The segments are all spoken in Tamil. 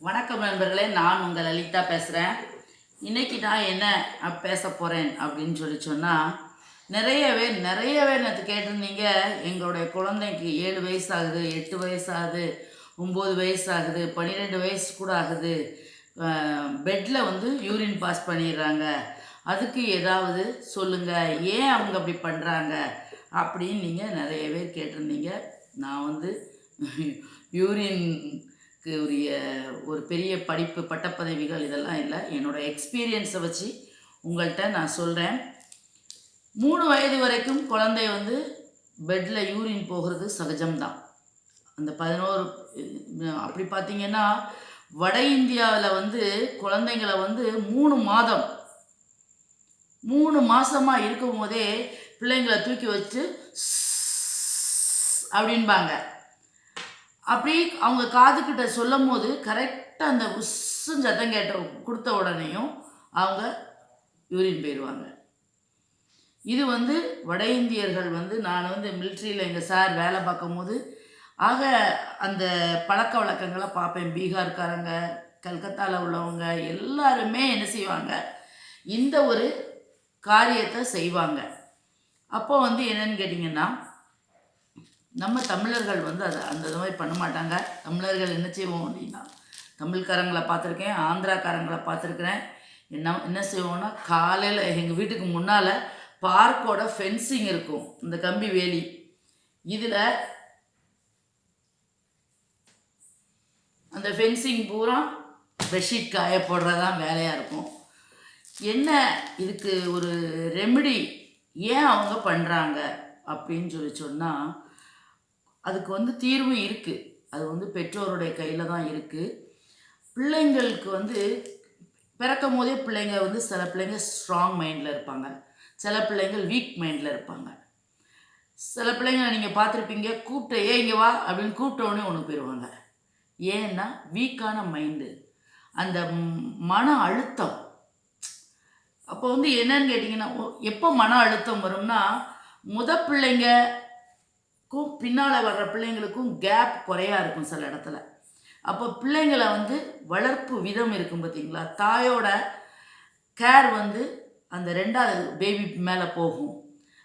வணக்கம் நண்பர்களே நான் உங்கள் லலிதா பேசுகிறேன் இன்றைக்கி நான் என்ன பேச போகிறேன் அப்படின்னு சொல்லி சொன்னால் நிறையவே நிறையவே நேற்று கேட்டிருந்தீங்க எங்களுடைய குழந்தைக்கு ஏழு வயசு ஆகுது எட்டு வயசு ஆகுது ஒம்பது வயசு ஆகுது பன்னிரெண்டு வயசு கூட ஆகுது. பெட்டில் வந்து யூரின் பாஸ் பண்ணிடுறாங்க. அதுக்கு ஏதாவது சொல்லுங்கள் ஏன் அவங்க அப்படி பண்ணுறாங்க அப்படின்னு நீங்கள் நிறைய பேர் கேட்டிருந்தீங்க. நான் வந்து யூரின் உரிய ஒரு பெரிய படிப்பு பட்டப்பதவிகள் இதெல்லாம் இல்லை. என்னோட எக்ஸ்பீரியன்ஸை வச்சு உங்கள்கிட்ட நான் சொல்கிறேன் மூணு வயது வரைக்கும் குழந்தை வந்து பெட்டில் யூரின் போகிறது சகஜம்தான். அந்த பதினோரு அப்படி பார்த்தீங்கன்னா வட இந்தியாவில் வந்து குழந்தைங்களை வந்து மூணு மாதம் மூணு மாதமாக இருக்கும் போதே பிள்ளைங்களை தூக்கி வச்சு அப்படின்பாங்க அப்படி அவங்க காதுக்கிட்ட சொல்லும் போது கரெக்டாக அந்த உஸ்ஸும் சத்தம் கேட்ட கொடுத்த உடனேயும் அவங்க யூரின் போயிடுவாங்க. இது வந்து வட இந்தியர்கள் வந்து நான் வந்து மிலிட்ரியில் எங்கள் சார் வேலை பார்க்கும்போது ஆக அந்த பழக்க வழக்கங்களை பார்ப்பேன். பீகார்காரங்க கல்கத்தாவில் உள்ளவங்க எல்லாருமே என்ன செய்வாங்க? இந்த ஒரு காரியத்தை செய்வாங்க. அப்போ வந்து என்னன்னு கேட்டிங்கன்னா நம்ம தமிழர்கள் வந்து அதை அந்த இது மாதிரி பண்ண மாட்டாங்க. தமிழர்கள் என்ன செய்வோம் அப்படின்னா தமிழ்காரங்களை பார்த்துருக்கேன் ஆந்திராக்காரங்களை பார்த்துருக்குறேன். என்ன என்ன செய்வோம்னா காலையில் எங்கள் வீட்டுக்கு முன்னால் பார்க்கோட ஃபென்சிங் இருக்கும். இந்த கம்பி வேலி. இதில் அந்த ஃபென்சிங் பூரா பெட்ஷீட் காய போடுறதான் வேலையாக இருக்கும். என்ன இதுக்கு ஒரு ரெமெடி ஏன் அவங்க பண்ணுறாங்க அப்படின்னு சொல்லி சொன்னால் அதுக்கு வந்து தீர்வு இருக்குது அது வந்து பெற்றோருடைய கையில் தான் இருக்குது பிள்ளைங்களுக்கு வந்து பிறக்கும் போதே பிள்ளைங்க வந்து சில பிள்ளைங்க ஸ்ட்ராங் மைண்டில் இருப்பாங்க. சில பிள்ளைங்கள் வீக் மைண்டில் இருப்பாங்க. சில பிள்ளைங்களை நீங்கள் பார்த்துருப்பீங்க கூப்பிட்ட ஏ இங்கே வா அப்படின்னு கூப்பிட்டோன்னே ஒன்று போயிடுவாங்க. ஏன்னா வீக்கான மைண்டு அந்த மன அழுத்தம். அப்போ வந்து என்னன்னு கேட்டிங்கன்னா எப்போ மன அழுத்தம் வரும்னா முத பிள்ளைங்க பிள்ளைங்கக்கும் பின்னால் வர்ற பிள்ளைங்களுக்கும் கேப் குறையாக இருக்கும் சில இடத்துல. அப்போ பிள்ளைங்களை வந்து வளர்ப்பு விதம் இருக்கும் பார்த்தீங்களா தாயோட கேர் வந்து அந்த ரெண்டாவது பேபி மேலே போகும்.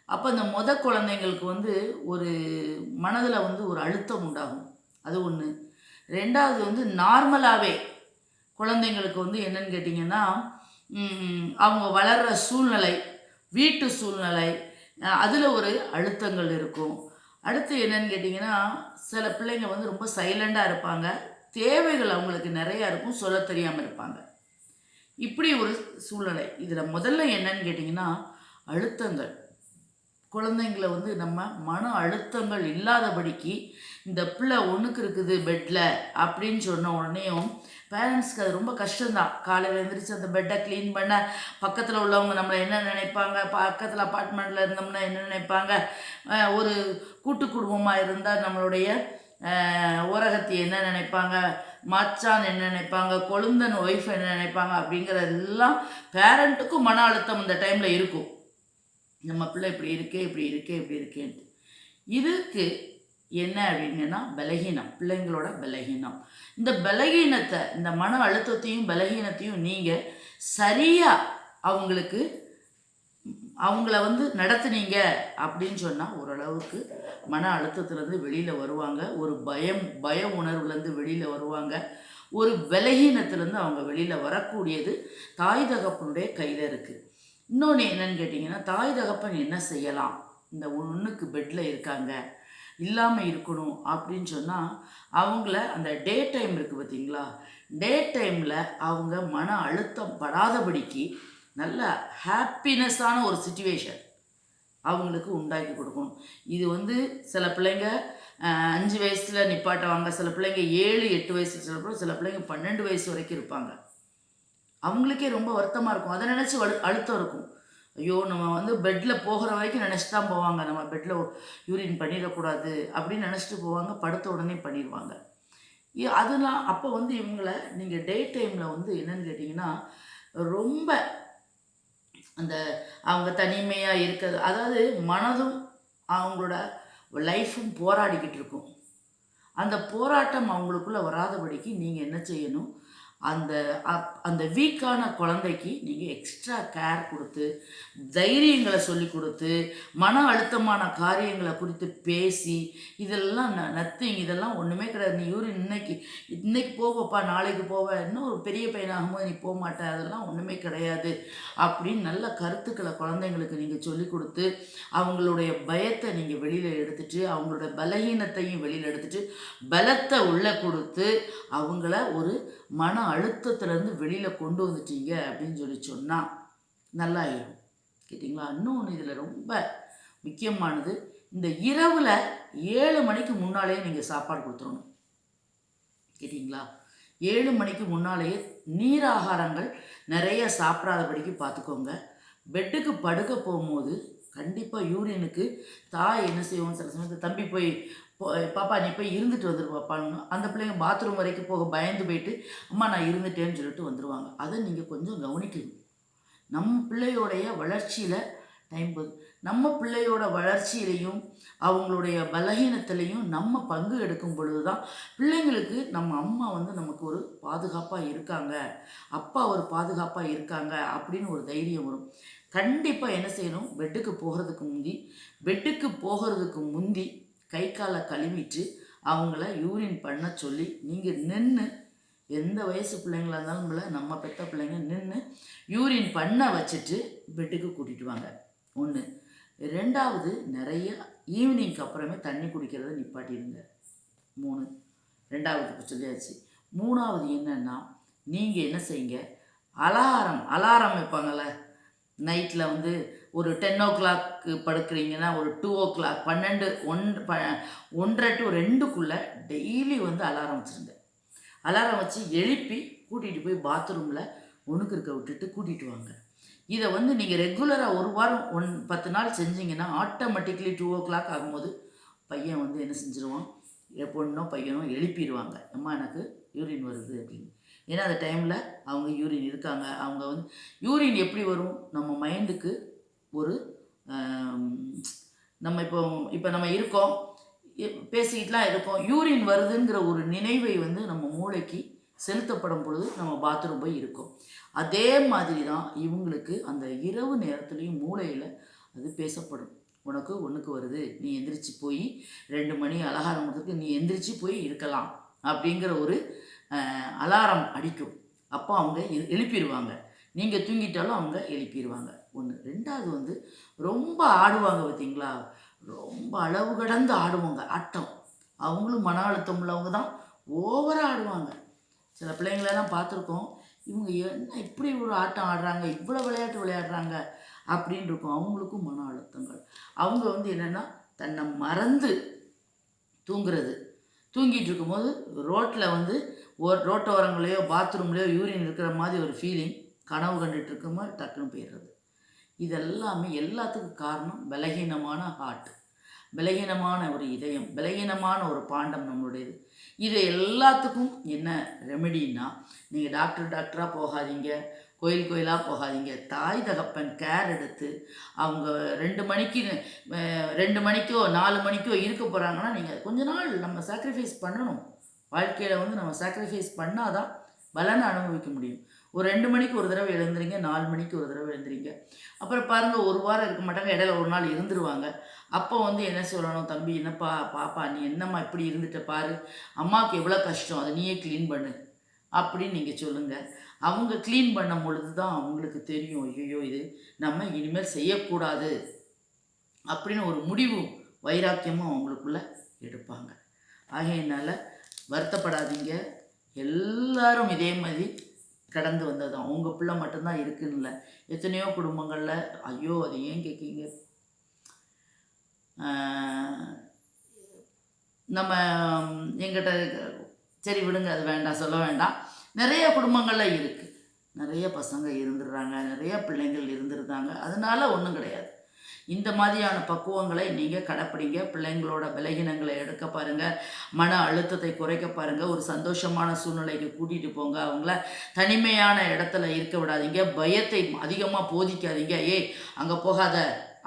அப்போ அந்த மொத குழந்தைங்களுக்கு வந்து ஒரு மனதில் வந்து ஒரு அழுத்தம் உண்டாகும். அது ஒன்று ரெண்டாவது வந்து நார்மலாகவே குழந்தைங்களுக்கு வந்து என்னன்னு கேட்டிங்கன்னா அவங்க வளர்கிற சூழ்நிலை வீட்டு சூழ்நிலை அதில் ஒரு அழுத்தங்கள் இருக்கும். அடுத்து என்னன்னு கேட்டிங்கன்னா சில பிள்ளைங்க வந்து ரொம்ப சைலண்டாக இருப்பாங்க. தேவைகள் அவங்களுக்கு நிறையா இருக்கும் சொல்ல தெரியாமல் இருப்பாங்க. இப்படி ஒரு சூழ்நிலை. இதில் முதல்ல என்னன்னு கேட்டிங்கன்னா அழுத்தங்கள். குழந்தைங்கள வந்து நம்ம மன அழுத்தங்கள் இல்லாதபடிக்கு இந்த பிள்ளை ஒன்றுக்கு இருக்குது பெட்டில் அப்படின்னு சொன்ன உடனேயும் பேரண்ட்ஸ்க்கு அது ரொம்ப கஷ்டம்தான். காலையில் எழுந்திரிச்சு அந்த பெட்டை க்ளீன் பண்ண பக்கத்தில் உள்ளவங்க நம்மளை என்ன நினைப்பாங்க? பக்கத்தில் அப்பார்ட்மெண்ட்டில் இருந்தோம்னா என்ன நினைப்பாங்க? ஒரு கூட்டு குடும்பமாக இருந்தால் நம்மளுடைய உரகத்தை ஓரகத்தி என்ன நினைப்பாங்க? மச்சான் என்ன நினைப்பாங்க? கொழுந்தன் ஒய்ஃப் என்ன நினைப்பாங்க? அப்படிங்கிறதெல்லாம் பேரண்ட்டுக்கும் மன அழுத்தம் இந்த டைமில் இருக்கும். நம்ம பிள்ளை இப்படி இருக்கே இப்படி இருக்கே இப்படி இருக்கேன்ட்டு. இதுக்கு என்ன அப்படின்னா பலகீனம் பிள்ளைங்களோட பலகீனம். இந்த பலகீனத்தை இந்த மன அழுத்தத்தையும் பலகீனத்தையும் நீங்கள் சரியாக அவங்களுக்கு அவங்கள வந்து நடத்துனீங்க அப்படின்னு சொன்னால் ஓரளவுக்கு மன அழுத்தத்துலேருந்து வெளியில் வருவாங்க. ஒரு பயம் பய உணர்வுலேருந்து வெளியில் வருவாங்க. ஒரு பலகீனத்துலேருந்து அவங்க வெளியில் வரக்கூடியது தாய் தகப்பனுடைய கையில் இருக்குது இன்னொன்று என்னன்னு கேட்டிங்கன்னா தாய் தகப்பன் என்ன செய்யலாம்? இந்த ஒன்றுக்கு பெட்டில் இருக்காங்க. இல்லாமல் இருக்கணும் அப்படின்னு சொன்னால் அவங்கள அந்த டே டைம் இருக்குது பார்த்தீங்களா டே டைமில் அவங்க மன அழுத்தம் படாதபடிக்கு நல்ல ஹாப்பினஸ்ஸான ஒரு சுச்சுவேஷன் அவங்களுக்கு உண்டாக்கி கொடுக்கணும். இது வந்து சில பிள்ளைங்க அஞ்சு வயசில் நிப்பாட்டுவாங்க சில பிள்ளைங்க ஏழு எட்டு வயசு சில பிள்ளை சில பிள்ளைங்க பன்னெண்டு வயசு வரைக்கும் இருப்பாங்க. அவங்களுக்கே ரொம்ப வருத்தமாக இருக்கும். அதை நினச்சி அழு அழுத்தம் இருக்கும். ஐயோ நம்ம வந்து பெட்டில் போகிற வரைக்கும் நினச்சிட்டு தான் போவாங்க. நம்ம பெட்டில் யூரின் பண்ணிடக்கூடாது அப்படின்னு நினச்சிட்டு போவாங்க. படுத்த உடனே பண்ணிடுவாங்க. அதெல்லாம் அப்போ வந்து இவங்களை நீங்கள் டே டைமில் வந்து என்னன்னு கேட்டிங்கன்னா ரொம்ப அந்த அவங்க தனிமையாக இருக்கிறது அதாவது மனதும் அவங்களோட லைஃப்பும் போராடிக்கிட்டு இருக்கும். அந்த போராட்டம் அவங்களுக்குள்ளே வராதபடிக்கு நீங்கள் என்ன செய்யணும்? அந்த அப்- அந்த வீக்கான குழந்தைக்கு நீங்கள் எக்ஸ்ட்ரா கேர் கொடுத்து தைரியங்களை சொல்லி கொடுத்து மன அழுத்தமான காரியங்களை குறித்து பேசி இதெல்லாம் நத்திங் இதெல்லாம் ஒன்றுமே கிடையாது. நீ யூரின் இன்னைக்கு இன்னைக்கு போவப்பா நாளைக்கு போவ இன்னும் ஒரு பெரிய பையனாகும்போது நீ போக மாட்ட அதெல்லாம் ஒன்றுமே கிடையாது. அப்படின்னு நல்ல கருத்துக்களை குழந்தைங்களுக்கு நீங்கள் சொல்லி கொடுத்து அவங்களுடைய பயத்தை நீங்கள் வெளியில் எடுத்துட்டு அவங்களோட பலகீனத்தையும் வெளியில் எடுத்துட்டு பலத்தை உள்ளே கொடுத்து அவங்கள ஒரு மன அழுத்தத்துலேருந்து வெளியில் கொண்டு வந்துட்டீங்க அப்படின்னு சொல்லி சொன்னால் நல்லாயிரும். கேட்டிங்களா? இன்னொன்று இதில் ரொம்ப முக்கியமானது இந்த இரவில் ஏழு மணிக்கு முன்னாலேயே நீங்கள் சாப்பாடு கொடுத்துடணும். கேட்டிங்களா? ஏழு மணிக்கு முன்னாலேயே நீர் ஆகாரங்கள் நிறைய சாப்பிடாதபடிக்கு பார்த்துக்கோங்க. பெட்டுக்கு படுக்க போகும்போது கண்டிப்பாக யூரியனுக்கு தாய் என்ன செய்வோம் சில சமயத்தில் தம்பி போய் பாப்பா நீ போய் இருந்துட்டு வந்துரு பாப்பான்னு அந்த பிள்ளைங்க பாத்ரூம் வரைக்கும் போக பயந்து போயிட்டு அம்மா நான் இருந்துட்டேன்னு சொல்லிட்டு வந்துடுவாங்க அதை நீங்கள் கொஞ்சம் கவனிக்கணும். நம்ம பிள்ளையோடைய வளர்ச்சியில் டைம் போகுது நம்ம பிள்ளையோட வளர்ச்சியிலையும் அவங்களுடைய பலகீனத்திலையும் நம்ம பங்கு எடுக்கும் பொழுது தான் பிள்ளைங்களுக்கு நம்ம அம்மா வந்து நமக்கு ஒரு பாதுகாப்பாக இருக்காங்க. அப்பா ஒரு பாதுகாப்பாக இருக்காங்க அப்படின்னு ஒரு தைரியம் வரும். கண்டிப்பாக என்ன செய்யணும்? பெட்டுக்கு போகிறதுக்கு முந்தி பெட்டுக்கு போகிறதுக்கு முந்தி கை காலை கழுவிட்டு அவங்கள யூரின் பண்ண சொல்லி நீங்கள் நின்று எந்த வயசு பிள்ளைங்களா இருந்தாலும் இல்லை நம்ம பெத்த பிள்ளைங்க நின்று யூரின் பண்ண வச்சுட்டு பெட்டுக்கு கூட்டிகிட்டு வாங்க. ஒன்று ரெண்டாவது நிறைய ஈவினிங்க்கு அப்புறமே தண்ணி குடிக்கிறத நிப்பாட்டிடுங்க. மூணு. ரெண்டாவது சொல்லியாச்சு. மூணாவது என்னன்னா நீங்கள் என்ன செய்யுங்க? அலாரம் அலாரம் வைப்பாங்கள்ல நைட்டில் வந்து ஒரு டென் ஓ கிளாக்கு படுக்கிறீங்கன்னா ஒரு டூ ஓ கிளாக் பன்னெண்டு ஒன் ப ஒன்றரை டு ரெண்டுக்குள்ளே டெய்லி வந்து அலாரம் வச்சுருங்க. அலாரம் வச்சு எழுப்பி கூட்டிகிட்டு போய் பாத்ரூமில் ஒணுக்கு இருக்க விட்டுட்டு கூட்டிகிட்டு வாங்க. இதை வந்து நீங்கள் ரெகுலராக ஒரு வாரம் ஒன் பத்து நாள் செஞ்சீங்கன்னா ஆட்டோமேட்டிக்லி டூ ஓ கிளாக் ஆகும்போது பையன் வந்து என்ன செஞ்சிருவான்? என் பொண்ணோ பையனோ எழுப்பிடுவாங்க அம்மா எனக்கு யூரின் வருது அப்படின்னு. ஏன்னா அந்த டைமில் அவங்க யூரின் இருக்காங்க. அவங்க வந்து யூரின் எப்படி வரும்? நம்ம மைண்டுக்கு ஒரு நம்ம இப்போ இப்போ நம்ம இருக்கோம் பேசிக்கிட்டுலாம் இருக்கோம். யூரின் வருதுங்கிற ஒரு நினைவை வந்து நம்ம மூளைக்கு செலுத்தப்படும் பொழுது நம்ம பாத்ரூம் போய் இருக்கோம். அதே மாதிரி தான் இவங்களுக்கு அந்த இரவு நேரத்துலேயும் மூளையில் அது பேசப்படும். உனக்கு ஒன்றுக்கு வருது. நீ எந்திரிச்சு போய் ரெண்டு மணி அலகாரம் கொடுத்துருக்கு நீ எந்திரிச்சு போய் இருக்கலாம். அப்படிங்கிற ஒரு அலாரம் அடிக்கும். அப்போ அவங்க எழுப்பிடுவாங்க நீங்கள் தூங்கிட்டாலும் அவங்க எழுப்பிடுவாங்க ஒன்று ரெண்டாவது வந்து ரொம்ப ஆடுவாங்க பார்த்தீங்களா ரொம்ப அளவு கடந்து ஆடுவாங்க. ஆட்டம். அவங்களும் மன அழுத்தம் உள்ளவங்க தான். ஓவராக ஆடுவாங்க. சில பிள்ளைங்களெல்லாம் பார்த்துருக்கோம். இவங்க என்ன இப்படி ஒரு ஆட்டம் ஆடுறாங்க? இவ்வளோ விளையாட்டு விளையாடுறாங்க? அப்படின்னு இருக்கும். அவங்களுக்கும் மன அழுத்தங்கள். அவங்க வந்து என்னென்னா தன்னை மறந்து தூங்குறது. தூங்கிட்டு இருக்கும்போது ரோட்டில் வந்து ஒரு ரோட்டோரங்களையோ பாத்ரூம்லேயோ யூரின் இருக்கிற மாதிரி ஒரு ஃபீலிங் கனவு கண்டுட்டு மாதிரி டக்குன்னு போயிடுறது. இதெல்லாமே எல்லாத்துக்கும் காரணம் பலகீனமான ஹார்ட் பலகீனமான ஒரு இதயம் பலகீனமான ஒரு பாண்டம் நம்மளுடையது. இது எல்லாத்துக்கும் என்ன ரெமெடின்னா நீங்கள் டாக்டர் டாக்டராக போகாதீங்க கோயில் கோயிலாக போகாதீங்க. தாய் தகப்பன் கேர் எடுத்து அவங்க ரெண்டு மணிக்கு ரெண்டு மணிக்கோ நாலு மணிக்கோ இருக்க போகிறாங்கன்னா நீங்கள் கொஞ்ச நாள் நம்ம சாக்ரிஃபைஸ் பண்ணணும். வாழ்க்கையில் வந்து நம்ம சாக்ரிஃபைஸ் பண்ணாதான் பலனை அனுபவிக்க முடியும். ஒரு ரெண்டு மணிக்கு ஒரு தடவை எழுந்துறீங்க நாலு மணிக்கு ஒரு தடவை எழுந்துறீங்க அப்புறம் பாருங்கள் ஒரு வாரம் இருக்க மாட்டாங்க இடையில ஒரு நாள் இருந்துருவாங்க. அப்போ வந்து என்ன சொல்லணும் தம்பி என்னப்பா பாப்பா நீ என்னம்மா இப்படி இருந்துட்ட பாரு. அம்மாவுக்கு எவ்வளோ கஷ்டம் அதை நீயே க்ளீன் பண்ணு. அப்படின்னு நீங்கள் சொல்லுங்கள் அவங்க க்ளீன் பண்ணும் பொழுது தான் அவங்களுக்கு தெரியும் ஐயோ இது நம்ம இனிமேல் செய்யக்கூடாது. அப்படின்னு ஒரு முடிவு வைராக்கியமும் அவங்களுக்குள்ளே எடுப்பாங்க. ஆகையினால் வருத்தப்படாதீங்க. எல்லாரும் இதே மாதிரி கடந்து வந்ததுதான். உங்கள் பிள்ளை மட்டும்தான் இருக்குன்னு இல்லை எத்தனையோ குடும்பங்களில் ஐயோ அதை ஏன் கேட்கீங்க நம்ம எங்கிட்ட சரி விடுங்க அது வேண்டாம் சொல்ல வேண்டாம். நிறைய குடும்பங்களில் இருக்குது நிறைய பசங்க இருந்துடுறாங்க. நிறைய பிள்ளைங்கள் இருந்துருந்தாங்க அதனால ஒன்றும் கிடையாது. இந்த மாதிரியான பக்குவங்களை நீங்கள் கடைப்பிடிங்க. பிள்ளைங்களோட விலகினங்களை எடுக்க பாருங்கள் மன அழுத்தத்தை குறைக்க பாருங்கள் ஒரு சந்தோஷமான சூழ்நிலைக்கு கூட்டிகிட்டு போங்க. அவங்கள தனிமையான இடத்துல இருக்க விடாதீங்க. பயத்தை அதிகமாக போதிக்காதீங்க. ஏய் அங்கே போகாத.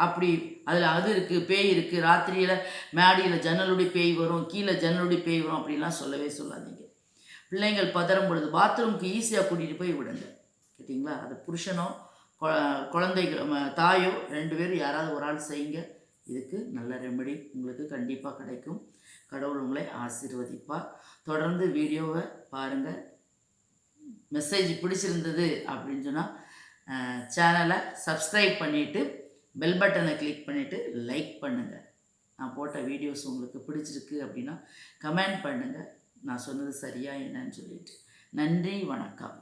அப்படி அதில் அது இருக்குது பேய் இருக்குது ராத்திரியில் மேடியில் ஜன்னலுடைய பேய் வரும் கீழே ஜன்னலுடைய பேய் வரும் அப்படிலாம் சொல்லவே சொல்லாதீங்க. பிள்ளைங்கள் பதறும் பொழுது பாத்ரூம்க்கு ஈஸியாக கூட்டிகிட்டு போய் விடுங்க. கேட்டிங்களா? அது புருஷனோ குழந்தைகள் தாயோ ரெண்டு பேரும் யாராவது ஒரு ஆள் செய்யுங்க. இதுக்கு நல்ல ரெமெடி உங்களுக்கு கண்டிப்பாக கிடைக்கும். கடவுள் உங்களை ஆசீர்வதிப்பார். தொடர்ந்து வீடியோவை பாருங்கள் மெசேஜ் பிடிச்சிருந்தது அப்படின்னு சொன்னால் சேனலை சப்ஸ்கிரைப் பண்ணிவிட்டு பெல் பட்டனை கிளிக் பண்ணிவிட்டு லைக் பண்ணுங்கள் நான் போட்ட வீடியோஸ் உங்களுக்கு பிடிச்சிருக்கு அப்படின்னா கமெண்ட் பண்ணுங்கள் நான் சொன்னது சரியா என்னன்னு சொல்லிட்டு. நன்றி வணக்கம்.